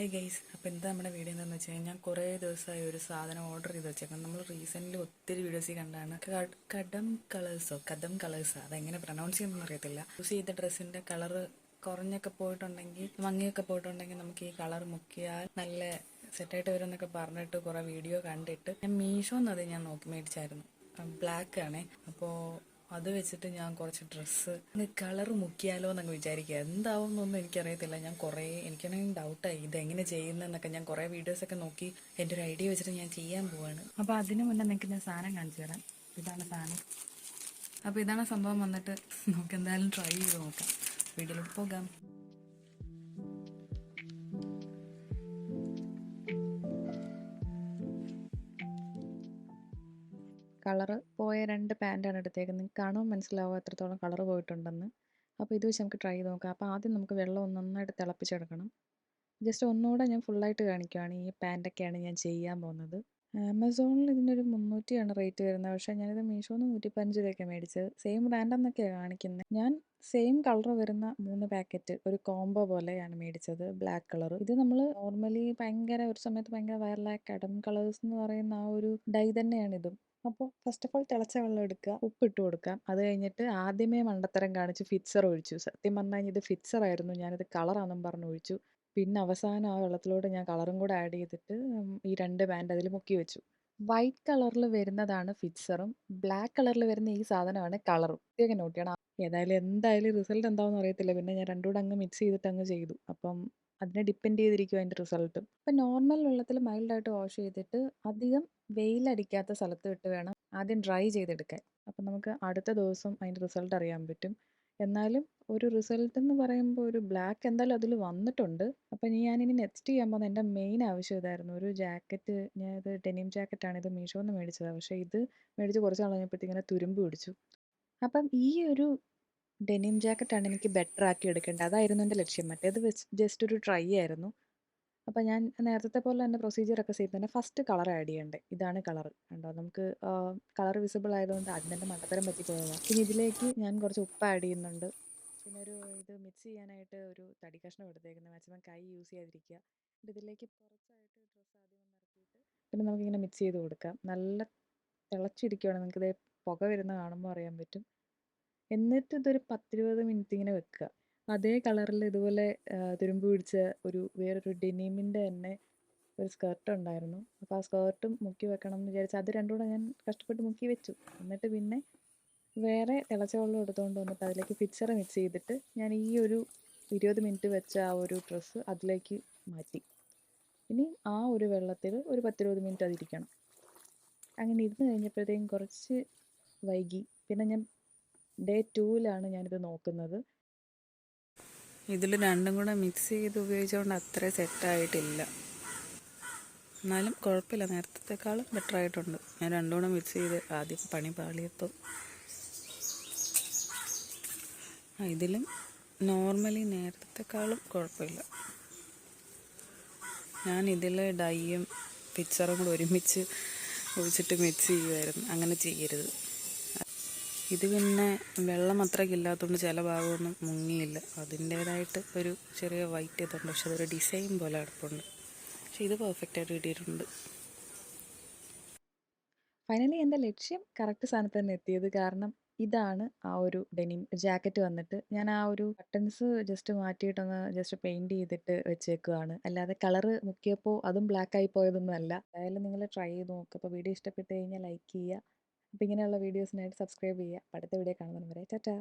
Hi guys അപ്പോൾ എന്താ നമ്മുടെ വീഡിയോ എന്താണെന്ന് വെച്ച് കഴിഞ്ഞാൽ കുറേ ദിവസമായി ഒരു സാധനം ഓർഡർ ചെയ്ത് വെച്ചേക്കാം നമ്മൾ റീസെന്റ്ലി ഒത്തിരി വീഡിയോസ് കണ്ടാണ്. കടം കളേഴ്സോ കദം കളേഴ്സോ അതെങ്ങനെ പ്രൊനൗൺസ് ചെയ്യുന്നതെന്ന് അറിയത്തില്ല. യൂസ് ചെയ്ത ഡ്രസ്സിന്റെ കളറ് കുറഞ്ഞൊക്കെ പോയിട്ടുണ്ടെങ്കിൽ മങ്ങിയൊക്കെ പോയിട്ടുണ്ടെങ്കിൽ നമുക്ക് ഈ കളർ മുക്കിയാൽ നല്ല സെറ്റായിട്ട് വരും എന്നൊക്കെ പറഞ്ഞിട്ട് കുറേ വീഡിയോ കണ്ടിട്ട് ഞാൻ മീഷോ എന്നത് ഞാൻ നോക്കി മേടിച്ചായിരുന്നു. ബ്ലാക്ക് ആണേ. അപ്പോൾ അത് വെച്ചിട്ട് ഞാൻ കുറച്ച് ഡ്രസ്സ് കളർ മുക്കിയാലോ എന്നൊക്കെ വിചാരിക്കുക എന്താവും എന്നൊന്നും എനിക്കറിയത്തില്ല. ഞാൻ കുറേ എനിക്കാണെങ്കിൽ ഡൗട്ടായി ഇതെങ്ങനെ ചെയ്യുന്നതെന്നൊക്കെ ഞാൻ കുറേ വീഡിയോസൊക്കെ നോക്കി എന്റെ ഒരു ഐഡിയ വെച്ചിട്ട് ഞാൻ ചെയ്യാൻ പോവാണ്. അപ്പോൾ അതിന് മുന്നേ നിങ്ങൾക്ക് ഞാൻ സാധനം കാണിച്ചു തരാം. ഇതാണ് സാധനം. അപ്പോൾ ഇതാണ് സംഭവം വന്നിട്ട്. നമുക്ക് എന്തായാലും ട്രൈ ചെയ്ത് നോക്കാം. വീട്ടിലോട്ട് പോകാം. കളറ് പോയ രണ്ട് പാന്റാണ് എടുത്തേക്കുന്നത്. നിങ്ങൾക്ക് കാണുമ്പോൾ മനസ്സിലാവും എത്രത്തോളം കളറ് പോയിട്ടുണ്ടെന്ന്. അപ്പോൾ ഇത് വെച്ച് നമുക്ക് ട്രൈ ചെയ്ത് നോക്കാം. അപ്പോൾ ആദ്യം നമുക്ക് വെള്ളം ഒന്ന് നന്നായിട്ട് തിളപ്പിച്ചെടുക്കണം. ജസ്റ്റ് ഒന്നുകൂടെ ഞാൻ ഫുള്ളായിട്ട് കാണിക്കുകയാണ് ഈ പാന്റൊക്കെയാണ് ഞാൻ ചെയ്യാൻ പോകുന്നത്. ആമസോണിൽ ഇതിനൊരു മുന്നൂറ്റിയാണ് റേറ്റ് വരുന്നത്. പക്ഷേ ഞാനിത് മീഷോന്ന് നൂറ്റിപ്പതിനഞ്ച് രൂപയ്ക്കാണ് മേടിച്ചത് സെയിം ബ്രാൻഡെന്നൊക്കെയാണ് കാണിക്കുന്നത് ഞാൻ സെയിം കളർ വരുന്ന മൂന്ന് പാക്കറ്റ് ഒരു കോംബോ പോലെയാണ് മേടിച്ചത് ബ്ലാക്ക് കളർ ഇത് നമ്മൾ നോർമലി ഭയങ്കര ഒരു സമയത്ത് ഭയങ്കര വൈറലായ കടം കളേഴ്സ് എന്ന് പറയുന്ന ആ ഒരു ഡൈ തന്നെയാണ് ഇതും. അപ്പോൾ ഫസ്റ്റ് ഓഫ് ഓൾ തിളച്ച വെള്ളം എടുക്കുക ഉപ്പിട്ട് കൊടുക്കാം അത് കഴിഞ്ഞിട്ട് ആദ്യമേ മണ്ടത്തരം കാണിച്ച് ഫിക്സർ ഒഴിച്ചു. സത്യം പറഞ്ഞാൽ ഇത് ഫിക്സർ ആയിരുന്നു ഞാനിത് കളറാണെന്നും പറഞ്ഞ് ഒഴിച്ചു. പിന്നെ അവസാനം ആ വെള്ളത്തിലോട്ട് ഞാൻ കളറും കൂടെ ആഡ് ചെയ്തിട്ട് ഈ രണ്ട് ബാൻഡ് അതിൽ മുക്കി വെച്ചു. വൈറ്റ് കളറിൽ വരുന്നതാണ് ഫിക്സറും ബ്ലാക്ക് കളറിൽ വരുന്ന ഈ സാധനമാണ് കളറും ഇതൊക്കെ നോട്ട് ചെയ്യണം ഏതായാലും എന്തായാലും റിസൾട്ട് എന്താണെന്ന് അറിയത്തില്ല. പിന്നെ ഞാൻ രണ്ടും കൂടെ അങ്ങ് മിക്സ് ചെയ്തിട്ട് അങ്ങ് ചെയ്തു. അപ്പം അതിനെ ഡിപ്പെൻഡ് ചെയ്തിരിക്കും അതിന്റെ റിസൾട്ട് അപ്പം നോർമൽ വെള്ളത്തിൽ മൈൽഡായിട്ട് വാഷ് ചെയ്തിട്ട് അധികം വെയിലടിക്കാത്ത സ്ഥലത്ത് വിട്ട് വേണം ആദ്യം ഡ്രൈ ചെയ്തെടുക്കാൻ. അപ്പം നമുക്ക് അടുത്ത ദിവസം അതിന്റെ റിസൾട്ട് അറിയാൻ പറ്റും. എന്നാലും ഒരു റിസൾട്ട് എന്ന് പറയുമ്പോൾ ഒരു ബ്ലാക്ക് എന്തായാലും അതിൽ വന്നിട്ടുണ്ട്. അപ്പം ഇനി നെക്സ്റ്റ് ചെയ്യാൻ പോകുന്ന എന്റെ മെയിൻ ആവശ്യം ഇതായിരുന്നു. ഒരു ജാക്കറ്റ് ഞാൻ ഇത് ഡെനിം ജാക്കറ്റാണ് ഇത് മീഷോന്ന് മേടിച്ചതാണ്. പക്ഷേ ഇത് മേടിച്ച് കുറച്ച് നാൾ തുരുമ്പ് പിടിച്ചു. അപ്പം ഈ ഒരു ഡെനിം ജാക്കറ്റാണ് എനിക്ക് ബെറ്റർ ആക്കി എടുക്കേണ്ടത്. അതായിരുന്നു എന്റെ ലക്ഷ്യം. മറ്റേത് ജസ്റ്റ് ഒരു ട്രൈ ആയിരുന്നു. അപ്പോൾ ഞാൻ നേരത്തെ പോലെ തന്നെ പ്രൊസീജിയറൊക്കെ ചെയ്ത് തന്നെ ഫസ്റ്റ് കളർ ആഡ് ചെയ്യണ്ടേ? ഇതാണ് കളർ കണ്ടോ? നമുക്ക് കളർ വിസിബിൾ ആയതുകൊണ്ട് അതിന് തന്നെ മണ്ടത്തരം പറ്റിപ്പോയതാണ് പിന്നെ ഇതിലേക്ക് ഞാൻ കുറച്ച് ഉപ്പ് ആഡ് ചെയ്യുന്നുണ്ട്. പിന്നെ ഒരു ഇത് മിക്സ് ചെയ്യാനായിട്ട് ഒരു തടി കഷ്ണം എടുത്തേക്കുന്നത് മാക്സിമം കൈ യൂസ് ചെയ്യാതിരിക്കുക. എന്നിട്ട് ഇതിലേക്ക് കുറച്ചായിട്ട് ഡ്രസ്സ് ആദ്യം ഒന്ന് ഇറക്കിയിട്ട് പിന്നെ നമുക്കിങ്ങനെ മിക്സ് ചെയ്ത് കൊടുക്കാം. നല്ല തിളച്ചിരിക്കുകയാണ് നിങ്ങൾക്കിത് പുക വരുന്ന കാണുമ്പോൾ അറിയാൻ പറ്റും. എന്നിട്ട് ഇതൊരു പത്തിരുപത് മിനിറ്റ് ഇങ്ങനെ വെക്കുക. അതേ കളറിൽ ഇതുപോലെ തുരുമ്പ് പിടിച്ച ഒരു വേറൊരു ഡെനിമിന്റെ തന്നെ ഒരു സ്കേർട്ട് ഉണ്ടായിരുന്നു. അപ്പോൾ ആ സ്കേർട്ടും മുക്കി വെക്കണം എന്ന് വിചാരിച്ച് അത് രണ്ടും കൂടെ ഞാൻ കഷ്ടപ്പെട്ട് മുക്കി വെച്ചു. എന്നിട്ട് പിന്നെ വേറെ തിളച്ച വെള്ളം എടുത്തുകൊണ്ട് വന്നിട്ട് അതിലേക്ക് ഫിക്സർ മിക്സ് ചെയ്തിട്ട് ഞാൻ ഈ ഒരു ഇരുപത് മിനിറ്റ് വെച്ച ആ ഒരു ഡ്രസ്സ് അതിലേക്ക് മാറ്റി. ഇനി ആ ഒരു വെള്ളത്തിൽ ഒരു പത്തിരുപത് മിനിറ്റ് അതിരിക്കണം. അങ്ങനെ ഇരുന്ന് കഴിഞ്ഞപ്പോഴത്തേക്കും കുറച്ച് വൈകി. പിന്നെ ഞാൻ ഡേ ടൂവിലാണ് ഞാനിത് നോക്കുന്നത്. ഇതിൽ രണ്ടും കൂടെ മിക്സ് ചെയ്ത് ഉപയോഗിച്ചുകൊണ്ട് അത്ര സെറ്റായിട്ടില്ല എന്നാലും കുഴപ്പമില്ല നേരത്തേക്കാളും ബെറ്റർ ആയിട്ടുണ്ട്. ഞാൻ രണ്ടും കൂടെ മിക്സ് ചെയ്ത് ആദ്യം പണി പാളിയപ്പോൾ ഇതിലും നോർമലി നേരത്തേക്കാളും കുഴപ്പമില്ല ഞാൻ ഇതിൽ ഡൈയും പിക്ചറും കൂടെ ഒരുമിച്ച് ഒഴിച്ചിട്ട് മിക്സ് ചെയ്യുമായിരുന്നു അങ്ങനെ ചെയ്യരുത്. ഇത് പിന്നെ വെള്ളം അത്രയ്ക്ക് ഇല്ലാത്തതുകൊണ്ട് ചില ഭാഗമൊന്നും മുങ്ങിയില്ല. അതിന്റേതായിട്ട് ഒരു ചെറിയ വൈറ്റ് ഇതുണ്ട്. പക്ഷെ അതൊരു ഡിസൈൻ പോലെ അടുപ്പുണ്ട് പക്ഷെ ഇത് പെർഫെക്റ്റ് ആയിട്ട് കിട്ടിയിട്ടുണ്ട്. ഫൈനലി എന്റെ ലക്ഷ്യം? കറക്റ്റ് സ്ഥാനത്ത് തന്നെ എത്തിയത്. കാരണം ഇതാണ് ആ ഒരു ഡെനിം ജാക്കറ്റ് വന്നിട്ട് ഞാൻ ആ ഒരു ബട്ടൺസ് ജസ്റ്റ് മാറ്റിയിട്ടൊന്ന് ജസ്റ്റ് പെയിന്റ് ചെയ്തിട്ട് വെച്ചേക്കുകയാണ് അല്ലാതെ കളറ് മുക്കിയപ്പോൾ അതും ബ്ലാക്ക് ആയി പോയതൊന്നും അല്ല എന്തായാലും നിങ്ങൾ ട്രൈ ചെയ്ത് നോക്കുക അപ്പോൾ വീഡിയോ ഇഷ്ടപ്പെട്ട് കഴിഞ്ഞാൽ ലൈക്ക് ചെയ്യുക. അപ്പോൾ ഇങ്ങനെയുള്ള വീഡിയോസിനായിട്ട് സബ്സ്ക്രൈബ് ചെയ്യുക. അടുത്ത വീഡിയോ കാണുന്നതിന് വരെ ടാറ്റാ.